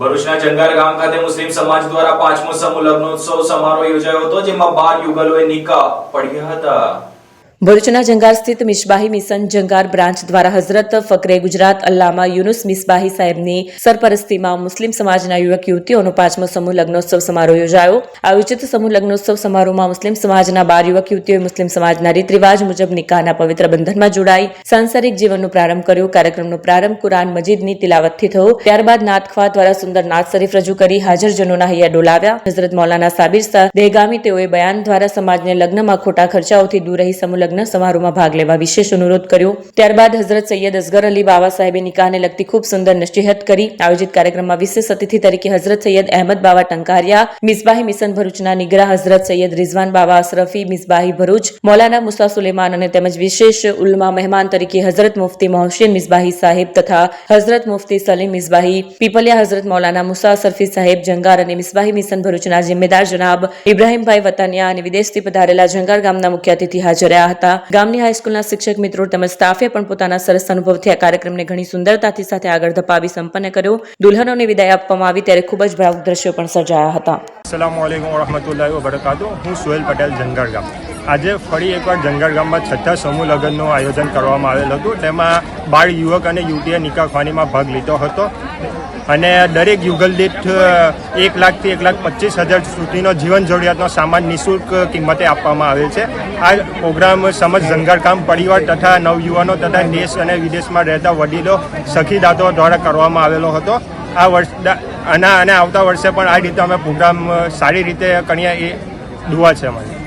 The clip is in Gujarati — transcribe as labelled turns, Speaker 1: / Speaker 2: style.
Speaker 1: ભરૂચના જંગાર ગામ ખાતે મુસ્લિમ સમાજ દ્વારા પાંચમો સમૂહ લગ્નોત્સવ સમારોહ યોજાયો હતો, જેમાં બાર યુગલોએ નિકાહ પડ્યા હતા.
Speaker 2: ભરૂચના જંગાર સ્થિત મિસબાહી મિશન જંગાર બ્રાન્ચ દ્વારા હઝરત ફકરે ગુજરાત અલ્લામા યુનુસ મિસબાહી સાહેબની સરપરસ્તીમાં મુસ્લિમ સમાજના યુવક યુવતીઓનો પાંચમો સમૂહ લગ્નોત્સવ સમારોહ યોજાયો. આયોજિત સમૂહ લગ્નોત્સવ સમારોહમાં મુસ્લિમ સમાજના બાર યુવક યુવતીઓએ મુસ્લિમ સમાજના રીતરિવાજ મુજબ નિકાહના પવિત્ર બંધનમાં જોડાઈ, સાંસારિક જીવનનો પ્રારંભ કર્યો, કાર્યક્રમનો પ્રારંભ કુરાન મજીદની તિલાવતથી થયો. ત્યારબાદ નાતખવા દ્વારા સુંદર નાત શરીફ રજૂ કરી હાજરજનોના હૈયા ડોલાવ્યા. હઝરત મૌલાના સાબિર શાહ દેગામી તેઓએ બયાન દ્વારા સમાજને લગ્નમાં ખોટા ખર્ચાઓથી દૂર રહી સમૂહ લગ્ન સમારોહમાં ભાગ લેવા વિશેષ અનુરોધ કર્યો. ત્યારબાદ હઝરત સૈયદ અસગર અલી બાવા સાહેબે નિકાહને લગતી ખૂબ સુંદર નસીહત કરી. આયોજિત કાર્યક્રમમાં વિશેષ અતિથિ તરીકે હઝરત સૈયદ અહેમદ બાવા ટંકારિયા, મિસબાહી મિશન ભરૂચના નિગરા હઝરત સૈયદ રિઝવાન બાવા અશરફી, મિસબાહી ભરૂચ, મૌલાના મુસા સુલેમાન અને તેમજ વિશેષ ઉલમા મહેમાન તરીકે હઝરત મુફતી મોહસિન મિસબાહી સાહેબ તથા હઝરત મુફતી સલીમ મિસબાહી, પીપલિયા હઝરત મૌલાના મુસા સરફી સાહેબ જંગાર અને મિસબાહી મિશન ભરૂચના જિમ્મેદાર જનાબ ઇબ્રાહીમભાઈ વતાનિયા અને વિદેશથી પધારેલા જંગાર ગામના મુખ્ય અતિથિ હાજર રહ્યા હતા. ગામની હાઈસ્કૂલના શિક્ષક મિત્રો તેમજ સ્ટાફે પણ પોતાના સરસ અનુભવથી આ કાર્યક્રમને ઘણી સુંદરતાથી સાથે આગળ ધપાવી સંપન્ન કર્યો. દુલ્હનોને વિદાય આપવામાં આવી ત્યારે ખૂબ જ ભાવુક દ્રશ્યો પણ સર્જાયા હતા.
Speaker 3: અસલામ વાલેકુમ વરહમતુલ્લાહિ વબરકાતુ હું સુહેલ પટેલ જંગાર ગામ. આજે ફરી એકવાર જંગલ ગામમાં છઠ્ઠા સમૂહ લગ્નનું આયોજન કરવામાં આવેલ હતું. તેમાં બાળ યુવક અને યુવતીએ નિકાહ ખાનીમાં ભાગ લીધો હતો. અને દરેક યુગલ દીઠ એક લાખથી એક લાખ પચીસ હજાર સુધીનો જીવન જરૂરિયાતનો સામાન નિઃશુલ્ક કિંમતે આપવામાં આવેલ છે. આ પ્રોગ્રામ સમજ જંગારકામ પરિવાર તથા નવયુવાનો તથા દેશ અને વિદેશમાં રહેતા વડીલો સખીદાતો દ્વારા કરવામાં આવેલો હતો. આ વર્ષ અને આવતા વર્ષે પણ આ રીતે અમે પ્રોગ્રામ સારી રીતે કરીએ એ દુઆ છે અમારી.